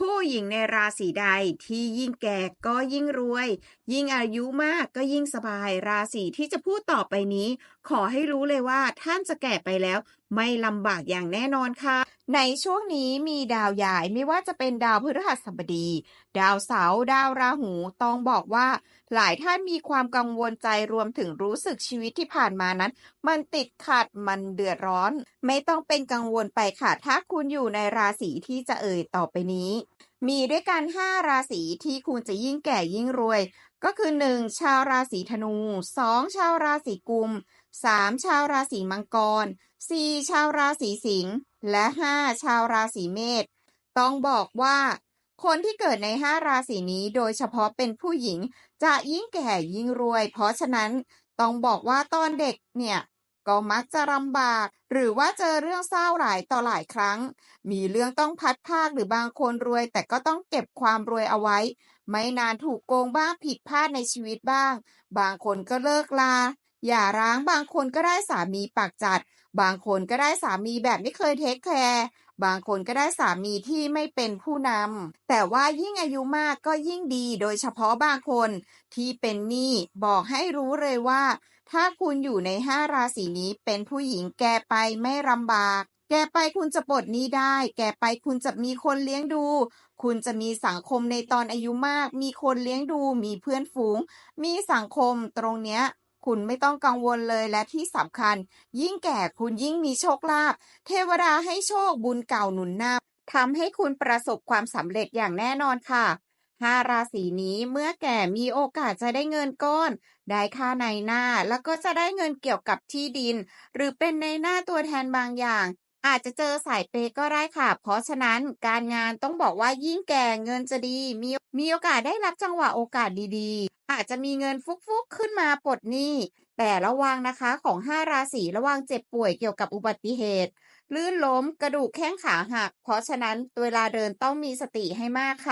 ผู้หญิงในราศีใดที่ยิ่งแก่ก็ยิ่งรวย ยิ่งอายุมากก็ยิ่งสบายราศีที่จะพูดต่อไปนี้ ขอให้รู้เลยว่าท่านจะแก่ไปแล้ว ไม่ลำบากอย่างแน่นอนค่ะ ในช่วงนี้มีดาวใหญ่ไม่ว่าจะเป็นดาวพฤหัสบดี ดาวเสาร์ดาวราหูต้องบอกว่า หลายท่านมีความกังวลใจรวมถึงรู้สึกชีวิตที่ผ่านมานั้น มันติดขัดมันเดือดร้อน ไม่ต้องเป็นกังวลไปค่ะถ้าคุณอยู่ในราศีที่จะเอ่ยต่อไปนี้ มีด้วยกัน 5 ราศีที่คุณจะยิ่งแก่ยิ่งรวย ก็คือ 1. ชาวราศีธนู 2. ชาวราศีกุม 3. ชาวราศีมังกร 4. ชาวราศีสิงห์และ 5. ชาวราศีเมษต้องบอกว่า คนที่เกิดใน 5 ราศีนี้โดยเฉพาะเป็นผู้หญิง จะยิ่งแก่ยิ่งรวย เพราะฉะนั้นต้องบอกว่าตอนเด็กเนี่ย ก็มักจะลำบาก หรือว่าเจอเรื่องเศร้าหลายต่อหลายครั้ง มีเรื่องต้องพัดภาคหรือบางคนรวย แต่ก็ต้องเก็บความรวยเอาไว้ ไม่นานถูกโกงบ้างผิดพลาดในชีวิตบ้าง บางคนก็เลิกลาอย่าร้างบางคนก็ได้สามีปากจัด บางคนก็ได้สามีแบบไม่เคยเทคแคร์ บางคนก็ได้สามีที่ไม่เป็นผู้นำแต่ว่ายิ่งอายุมากก็ยิ่งดี โดยเฉพาะบางคนที่เป็นหนี้บอกให้รู้เลยว่า ถ้าคุณอยู่ใน5ราศีนี้เป็นผู้หญิงแก่ไปไม่ลำบาก แก่ไปคุณจะปลดหนี้ได้ แก่ไปคุณจะมีคนเลี้ยงดู คุณจะมีสังคมในตอนอายุมาก มีคนเลี้ยงดู มีเพื่อนฝูง มีสังคมตรงเนี้ย คุณไม่ต้องกังวลเลยและที่สำคัญ ยิ่งแก่คุณยิ่งมีโชคลาภเทวดาให้โชคบุญเก่าหนุนหน้าทำให้คุณประสบความสำเร็จอย่างแน่นอนค่ะห้าราศีนี้เมื่อแก่มีโอกาสจะได้เงินก้อน ได้ค่าในหน้าแล้วก็จะได้เงินเกี่ยวกับที่ดิน หรือเป็นในหน้าตัวแทนบางอย่าง อาจจะเจอสายเปก็ได้ค่ะ เพราะฉะนั้นการงานต้องบอกว่ายิ่งแก่เงินจะดี มีมีโอกาสได้รับจังหวะโอกาสดีๆ อาจจะมีเงินฟุกๆขึ้นมาปลดหนี้ แต่ระวังนะคะของ 5 ราศีระวังเจ็บป่วยเกี่ยวกับอุบัติเหตุ ลื่นล้มกระดูกแข้งขาหัก เพราะฉะนั้นเวลาเดินต้องมีสติให้มากค่ะ